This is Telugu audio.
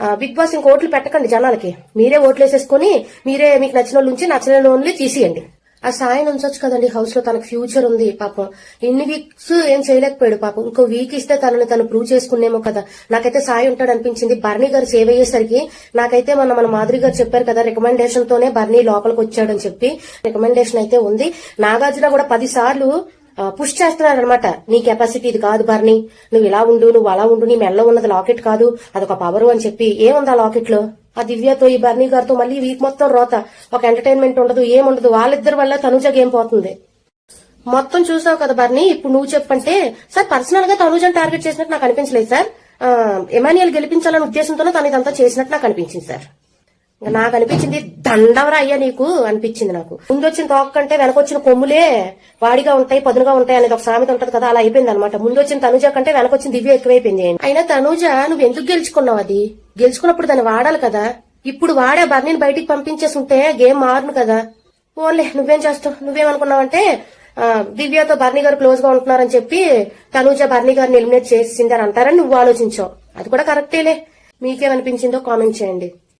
బిగ్ బాస్ ఇంక ఓట్లు పెట్టకండి జనాలకి. మీరే ఓట్లు వేసేసుకుని మీరే మీకు నచ్చిన వాళ్ళు నుంచి నచ్చిన ఓన్లీ తీసేయండి. ఆ సాయం ఉంచొచ్చు కదండి హౌస్లో తనకు ఫ్యూచర్ ఉంది పాపం. ఇన్ని వీక్స్ ఏం చేయలేకపోయాడు పాపం. ఇంకో వీక్ ఇస్తే తనని తను ప్రూవ్ చేసుకునేమో కదా. నాకైతే సాయి ఉంటాడు అనిపించింది బర్నీ గారు సేవ్ అయ్యేసరికి నాకైతే మన మన మాధురి గారు చెప్పారు కదా రికమెండేషన్ తోనే బర్నీ లోపలికి వచ్చాడని చెప్పి. రికమెండేషన్ అయితే ఉంది. నాగార్జున కూడా పది సార్లు పుష్ చేస్తున్నారు అనమాట నీ కెపాసిటీ ఇది కాదు బర్నీ నువ్వు ఇలా ఉండు నువ్వు అలా ఉండు నీ మెల్ల ఉన్నది లాకెట్ కాదు. అదొక పవర్ అని చెప్పి ఏముంది ఆ లాకెట్లో? ఆ దివ్యతో ఈ బర్నీ గారితో మళ్ళీ వీక్ మొత్తం రోత. ఒక ఎంటర్టైన్మెంట్ ఉండదు ఏముండదు. వాళ్ళిద్దరి వల్ల తనుజ గేమ్ పోతుంది. మొత్తం చూసావు కదా బర్నీ ఇప్పుడు నువ్వు చెప్పంటే సార్ పర్సనల్గా తనుజని టార్గెట్ చేసినట్టు నాకు అనిపించలేదు సార్. ఎమాన్యుయల్ గెలిపించాలనే ఉద్దేశంతోనే తను ఇదంతా చేసినట్టు నాకు అనిపించింది సార్. ఇంకా నాకు అనిపించింది దండవరా అయ్యా నీకు అనిపించింది నాకు. ముందు వచ్చిన తోక కంటే వెనకొచ్చిన కొమ్ములే వాడిగా ఉంటాయి పదునుగా ఉంటాయి అనేది ఒక సామెత ఉంటది కదా అలా అయిపోయింది అనమాట ముందు వచ్చిన తనుజ కంటే వెనకొచ్చిన దివ్య ఎక్కువైపోయింది అయినా తనుజ నువ్వు ఎందుకు గెలుచుకున్నావు అది? గెలుచుకున్నప్పుడు దాన్ని వాడాలి కదా. ఇప్పుడు వాడే బర్నీని బయటికి పంపించేసి ఉంటే గేమ్ మారును కదా. ఓన్లే నువ్వేం చేస్తావు? నువ్వేమనుకున్నావంటే దివ్యతో బర్నీ గారు క్లోజ్గా ఉంటున్నారని చెప్పి తనుజ బర్నీ గారిని ఎలిమినేట్ చేసిందని అంటారని నువ్వు ఆలోచించావు. అది కూడా కరెక్టేలే. మీకేమనిపించిందో కామెంట్ చేయండి.